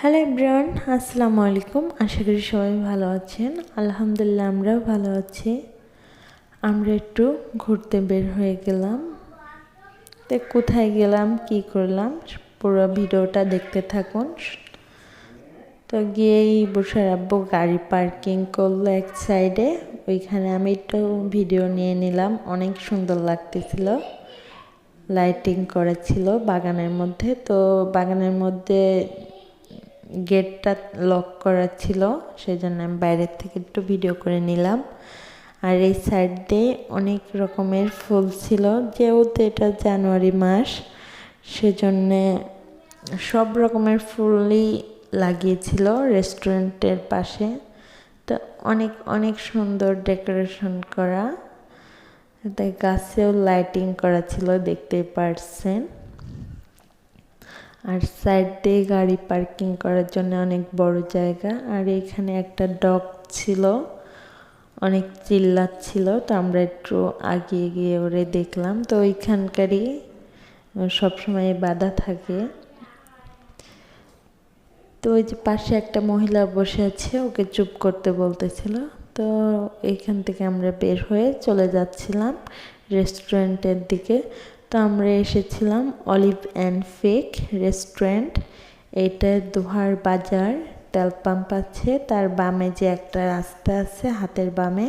Hello everyone আসসালামু আলাইকুম। আশা করি সবাই ভালো আছেন। আলহামদুলিল্লাহ আমরাও ভালো আছি। আমরা একটু ঘুরতে বের হয়ে গেলাম। তো কোথায় গেলাম, কি করলাম, পুরো ভিডিওটা দেখতে থাকুন। তো গিয়েই বসে আব্বু গাড়ি পার্কিং করল এক সাইডে। ওইখানে আমি একটু ভিডিও নিয়ে নিলাম। অনেক সুন্দর লাগতেছিল। লাইটিং করেছিল বাগানের মধ্যে। তো বাগানের মধ্যে গেটটা লক করা ছিল সেই জন্য আমি বাইরের থেকে একটু ভিডিও করে নিলাম। আর এই সাইড দিয়ে অনেক রকমের ফুল ছিল, যেহেতু এটা জানুয়ারি মাস, সেজন্যে সব রকমের ফুলই লাগিয়েছিল রেস্টুরেন্টের পাশে। তো অনেক অনেক সুন্দর ডেকোরেশন করা। তাই গাছেও লাইটিং করা ছিল, দেখতেই পারছেন। আর সাইড দিয়ে গাড়ি পার্কিং করার জন্য অনেক বড় জায়গা। আর এখানে একটা ডগ ছিল, অনেক চিল্লাচ্ছিল। তো আমরা একটু আগিয়ে গিয়ে ওরে দেখলাম। তো ওইখানকারই সবসময় বাধা থাকে। তো ওই যে পাশে একটা মহিলা বসে আছে, ওকে চুপ করতে বলতেছিল। তো এখান থেকে আমরা বের হয়ে চলে যাচ্ছিলাম রেস্টুরেন্টের দিকে। তো আমরা এসেছিলাম অলিভ অ্যান্ড ফেক রেস্টুরেন্ট। এটা দোহার বাজার, তেল পাম্প আছে, তার বামে যে একটা রাস্তা আছে, হাতের বামে,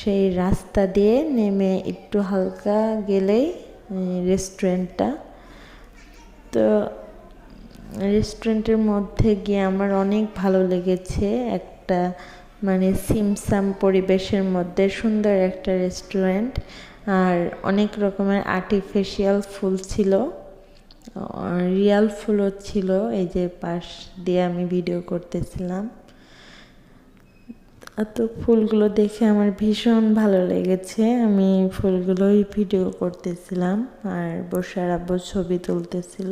সেই রাস্তা দিয়ে নেমে একটু হালকা গেলেই রেস্টুরেন্টটা। তো রেস্টুরেন্টের মধ্যে গিয়ে আমার অনেক ভালো লেগেছে একটা মানে সিমসাম পরিবেশের মধ্যে সুন্দর একটা রেস্টুরেন্ট। আর অনেক রকমের আর্টিফিশিয়াল ফুল ছিল। রিয়াল ফুলও ছিল, এই যে পাশ দিয়ে আমি ভিডিও করতেছিলাম। তো ফুলগুলো দেখে আমার ভীষণ ভালো লেগেছে। আমি ফুলগুলোই ভিডিও করতেছিলাম আর বসার আব্বু ছবি তুলতেছিল।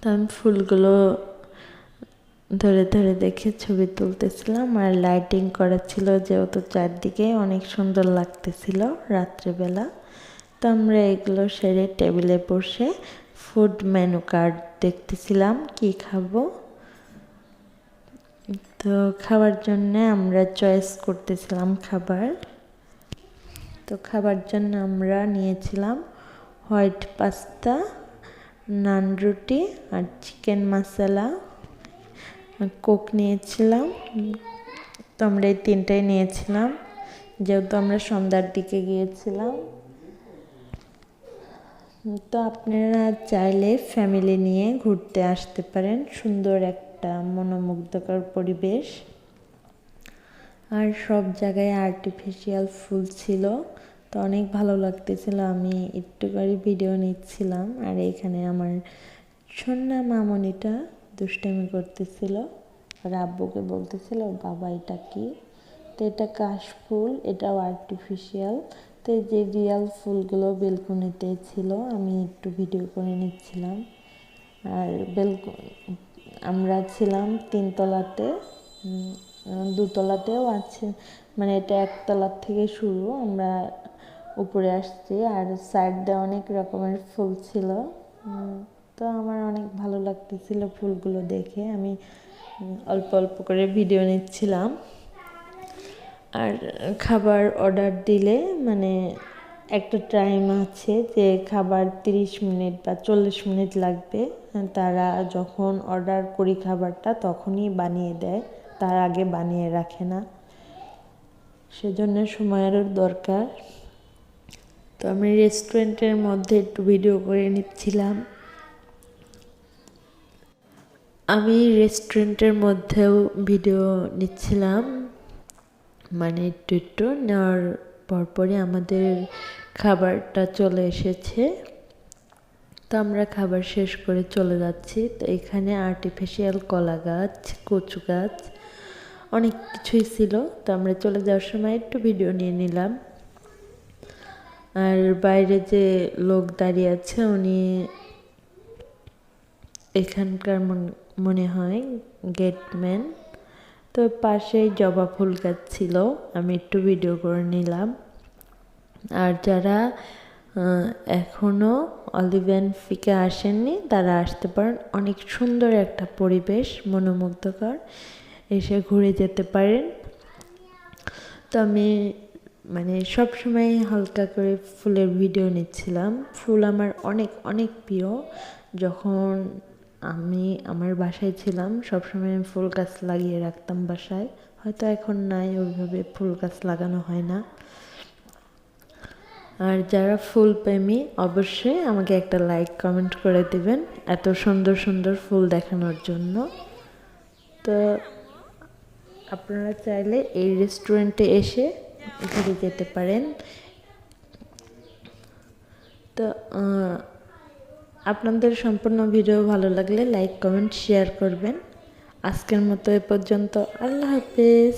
তো আমি ফুলগুলো ধরে ধরে দেখে ছবি তুলতেছিলাম আর লাইটিং করা ছিল যেহেতু চারদিকে অনেক সুন্দর লাগতেছিল রাত্রেবেলা। তো আমরা এগুলো সেরে টেবিলে বসে ফুড মেনু কার্ড দেখতেছিলাম, কি খাব? তো খাওয়ার জন্য আমরা চয়েস করতেছিলাম খাবার। তো খাবার জন্য আমরা নিয়েছিলাম হোয়াইট পাস্তা নান রুটি আর চিকেন মশলা কোক নিয়েছিলাম। তো আমরা এই তিনটাই নিয়েছিলাম। যেহেতু আমরা সন্ধ্যার দিকে গিয়েছিলাম। তো আপনারা চাইলে ফ্যামিলি নিয়ে ঘুরতে আসতে পারেন। সুন্দর একটা মনোমুগ্ধকর পরিবেশ। আর সব জায়গায় আর্টিফিশিয়াল ফুল ছিল। তো অনেক ভালো লাগতেছিল। আমি একটু করে ভিডিও নিচ্ছিলাম। আর এখানে আমার সন্না মামনিটা করতেছিল আর আব্বুকে বলতেছিল, বাবা, এটা কি? তো এটা কাশফুল এটাও আর্টিফিশিয়াল তো যে রিয়াল ফুলগুলো বেলকনিতে ছিল, আমি একটু ভিডিও করে নিচ্ছিলাম। আর বেলক আমরা ছিলাম তিনতলাতে দুতলাতেও আছে মানে এটা একতলার থেকে শুরু, আমরা উপরে আসছি। আর সাইড দিয়ে অনেক রকমের ফুল ছিল। তো আমার অনেক ভালো লাগতেছিল ফুলগুলো দেখে। আমি অল্প অল্প করে ভিডিও নিচ্ছিলাম। আর খাবার অর্ডার দিলে মানে একটা টাইম আছে যে খাবার তিরিশ মিনিট বা চল্লিশ মিনিট লাগবে। তারা যখন অর্ডার করি খাবারটা, তখনই বানিয়ে দেয়। তার আগে বানিয়ে রাখে না। সেজন্য সময়েরও দরকার। তো আমি রেস্টুরেন্টের মধ্যে একটু ভিডিও করে নিচ্ছিলাম। আমি রেস্টুরেন্টের মধ্যেও ভিডিও নিচ্ছিলাম। মানে একটু একটু নেওয়ার পরপরই আমাদের খাবারটা চলে এসেছে। তো আমরা খাবার শেষ করে চলে যাচ্ছি। তো এখানে আর্টিফিশিয়াল কলা গাছ, কচু গাছ, অনেক কিছুই ছিল। তো আমরা চলে যাওয়ার সময় একটু ভিডিও নিয়ে নিলাম। আর বাইরে যে লোক দাঁড়িয়ে আছে, উনি এখানকার মনে হয় গেটম্যান তো পাশেই জবা ফুল গাছ ছিল, আমি একটু ভিডিও করে নিলাম। আর যারা এখনও অলিভেন ফিকে আসেননি, তারা আসতে পারেন। অনেক সুন্দর একটা পরিবেশ, মনোমুগ্ধকর। এসে ঘুরে যেতে পারেন। তো আমি মানে সবসময় হালকা করে ফুলের ভিডিও নিচ্ছিলাম। ফুল আমার অনেক অনেক প্রিয়। যখন আমি আমার বাসায় ছিলাম, সবসময় আমি ফুল গাছ লাগিয়ে রাখতাম বাসায়। হয়তো এখন নাই, ওইভাবে ফুল গাছ লাগানো হয় না। আর যারা ফুল প্রেমী, অবশ্যই আমাকে একটা লাইক কমেন্ট করে দিবেন এত সুন্দর সুন্দর ফুল দেখানোর জন্য। তো আপনারা চাইলে এই রেস্টুরেন্টে এসে ঘুরে যেতে পারেন। তো আপনাদের সম্পূর্ণ ভিডিও ভালো লাগলে লাইক, কমেন্ট শেয়ার করবেন। আজকের মতো এ পর্যন্ত। আল্লাহ হাফেজ।